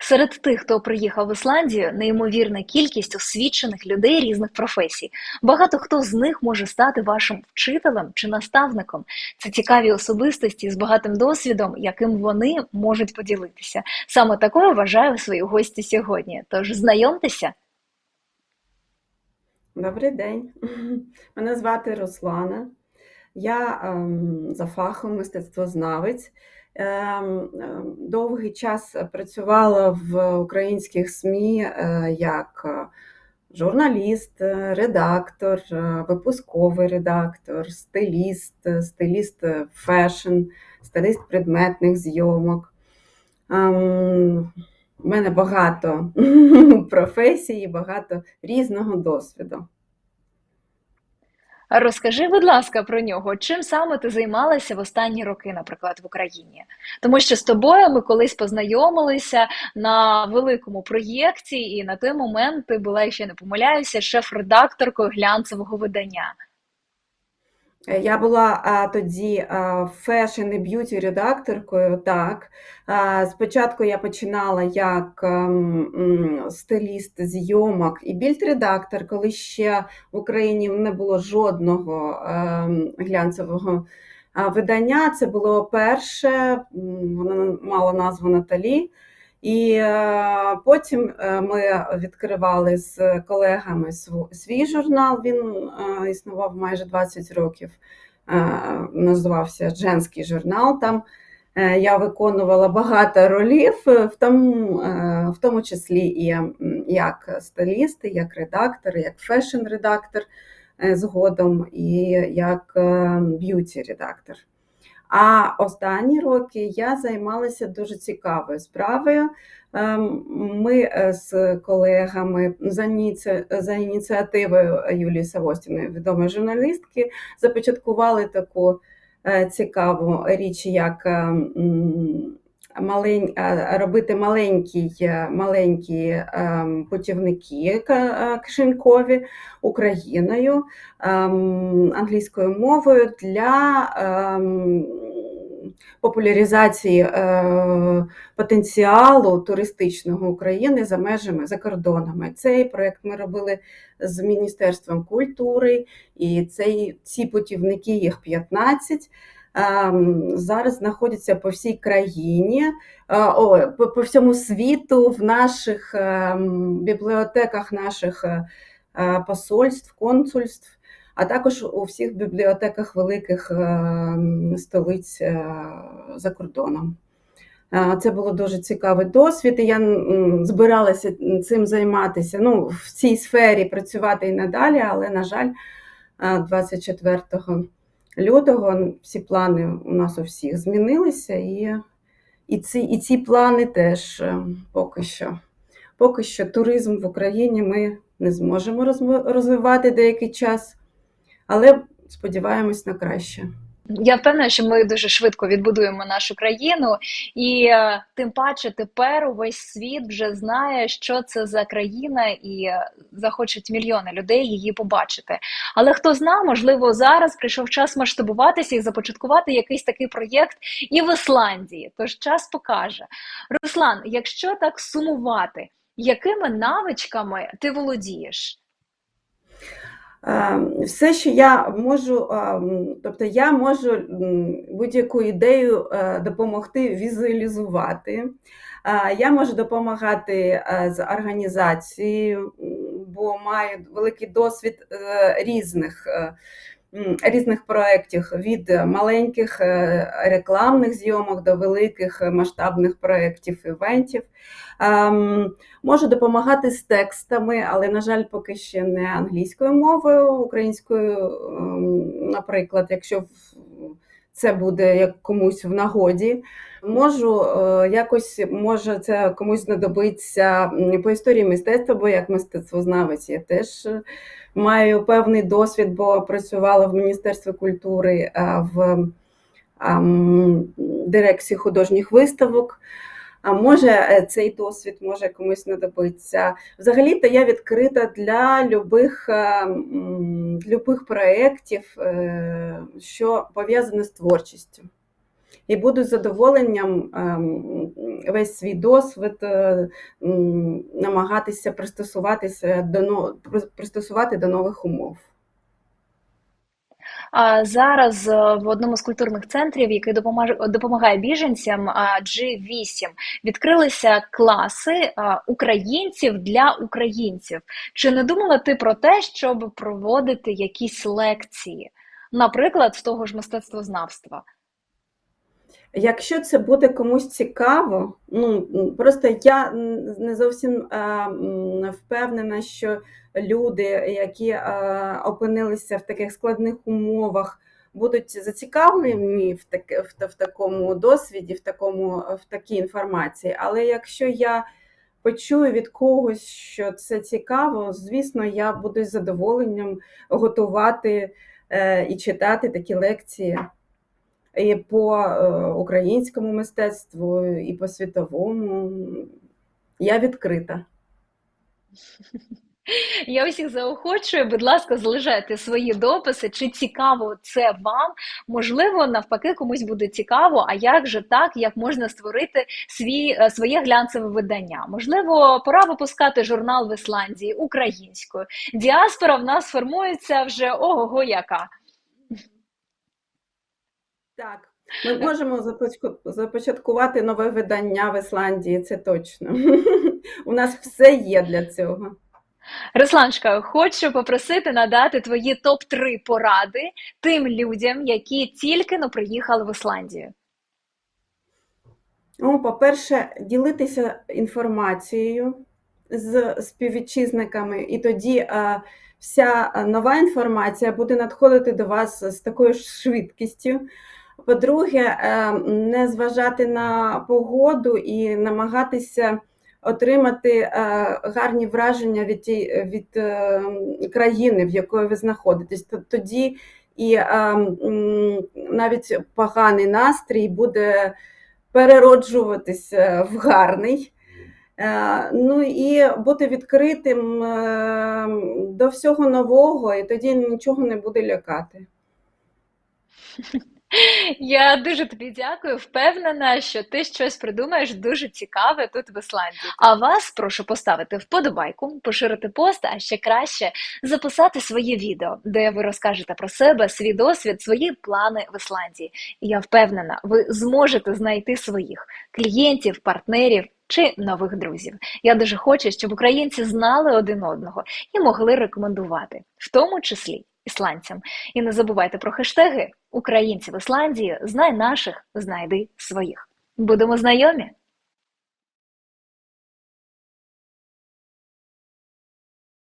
Серед тих, хто приїхав в Ісландію, неймовірна кількість освічених людей різних професій. Багато хто з них може стати вашим вчителем чи наставником. Це цікаві особистості з багатим досвідом, яким вони можуть поділитися. Саме такою вважаю свої гості сьогодні. Тож знайомтеся. Добрий день. Мене звати Руслана. Я ем, за фахом мистецтвознавець. Ем, ем, довгий час працювала в українських СМІ е, як е, журналіст, е, редактор, випусковий редактор, стиліст, стиліст фешн, стиліст предметних зйомок. У мене багато професій, багато різного досвіду. Розкажи, будь ласка, про нього. Чим саме ти займалася в останні роки, наприклад, в Україні? Тому що з тобою ми колись познайомилися на великому проєкті, і на той момент ти була, якщо я не помиляюся, шеф-редакторкою глянцевого видання. Е, Я була а, тоді фешн і б'юті редакторкою. Так. А, спочатку я починала як ем, м, стиліст зйомок і більд-редактор, коли ще в Україні не було жодного ем, глянцевого а, видання. Це було перше, воно мало назву Наталі. І е, потім е, ми відкривали з колегами свій журнал. Він е, існував майже 20 років. Називався Женський журнал. Там я виконувала багато ролів, в тому, в тому числі і як стиліст, і як редактор, і як фешн-редактор згодом, і як б'юті-редактор. А останні роки я займалася дуже цікавою справою. Ем, Ми е, з колегами за, ініці... за ініціативою Юлії Савостіної, відомої журналістки, започаткували таку е, цікаву річ, як е, м, малень... е, робити маленькі, е, маленькі ем, путівники е, кишенькові Україною ем, англійською мовою для ем, популяризації потенціалу туристичного України за межами за кордонами. Цей проект ми робили з Міністерством культури, і цей, ці путівники, їх 15. Зараз знаходяться по всій країні, по, всьому світу, в наших ем, бібліотеках наших е, е, посольств, консульств, а також у всіх бібліотеках великих ем, столиць е, за кордоном. Це було дуже цікавий досвід, і я збиралася цим займатися. Ну, в цій сфері працювати і надалі, але, на жаль, е, 24 лютого всі плани у нас у всіх змінилися, і, і, ці, і ці плани теж е, поки що. Поки що туризм в Україні ми не зможемо розвивати деякий час, але сподіваємось на краще. Я впевнена, що ми дуже швидко відбудуємо нашу країну, і е, тим паче тепер увесь світ вже знає, що це за країна, і е, захочуть мільйони людей її побачити. Але хто зна, можливо, зараз прийшов час масштабуватися і започаткувати якийсь такий проєкт і в Ісландії. Тож час покаже. Руслан, якщо так сумувати, якими навичками ти володієш? Е, Все, що я можу, е, тобто я можу будь-яку ідею е, допомогти візуалізувати. Е, Я можу допомагати е, з організацією, бо маю великий досвід різних. Е, Різних проєктів від маленьких е, рекламних зйомок до великих е, масштабних проєктів, івентів. Ем, Можу допомагати з текстами, але, на жаль, поки ще не англійською мовою, українською, ем, наприклад, якщо в- це буде як комусь в нагоді. Можу е, якось, може, це комусь знадобиться по історії мистецтва, бо як мистецтвознавець я теж е, маю певний досвід, бо працювала в Міністерстві культури е, в дирекції художніх виставок. А може е, цей досвід може комусь знадобиться. Взагалі-то я відкрита для любих, е, любих проєктів, е, що пов'язані з творчістю. І буду з задоволенням весь свій досвід намагатися пристосуватися до пристосувати до нових умов. Зараз е, в одному з культурних центрів, який допомагає допомагає біженцям, а, G8, відкрилися класи українців для українців. Чи не думала ти про те, щоб проводити якісь лекції, наприклад, з того ж мистецтвознавства? Якщо це буде комусь цікаво, ну просто я не зовсім е, впевнена, що люди, які е, опинилися в таких складних умовах, будуть зацікавлені в, таке, в, в такому досвіді, в, такому, в такій інформації. Але якщо я почую від когось, що це цікаво, звісно, я буду з задоволенням готувати е, і читати такі лекції і по е, українському мистецтву, і по світовому. Я відкрита. Я усіх заохочую, будь ласка, залишайте свої дописи, чи цікаво це вам. Можливо, навпаки, комусь буде цікаво, а як же так, як можна створити свій, е, своє глянцеве видання? Можливо, пора випускати журнал в Ісландії українською. Діаспора в нас формується вже ого-го яка. Так, ми можемо започаткувати нове видання в Ісландії, це точно. У нас все є для цього. Русланчка, хочу попросити надати твої топ-3 поради тим людям, які тільки но приїхали в Ісландію. Ну, по-перше, ділитися інформацією з співвітчизниками, і тоді е, вся нова інформація буде надходити до вас з такою ж швидкістю. По-друге, е, не зважати на погоду і намагатися отримати е, гарні враження від, тій- від е, країни, в якої ви знаходитесь. Тоді і навіть поганий настрій буде перероджуватися в гарний. Ну і бути відкритим до всього нового, і тоді нічого не буде лякати. Я дуже тобі дякую. Впевнена, що ти щось придумаєш дуже цікаве тут в Ісландії. А вас прошу поставити вподобайку, поширити пост, а ще краще записати своє відео, де ви розкажете про себе, свій досвід, свої плани в Ісландії. Я впевнена, ви зможете знайти своїх клієнтів, партнерів. Чи нових друзів. Я дуже хочу, щоб українці знали один одного і могли рекомендувати, в тому числі ісландцям. І не забувайте про хештеги Українці в Ісландії. Знай наших, знайди своїх. Будемо знайомі!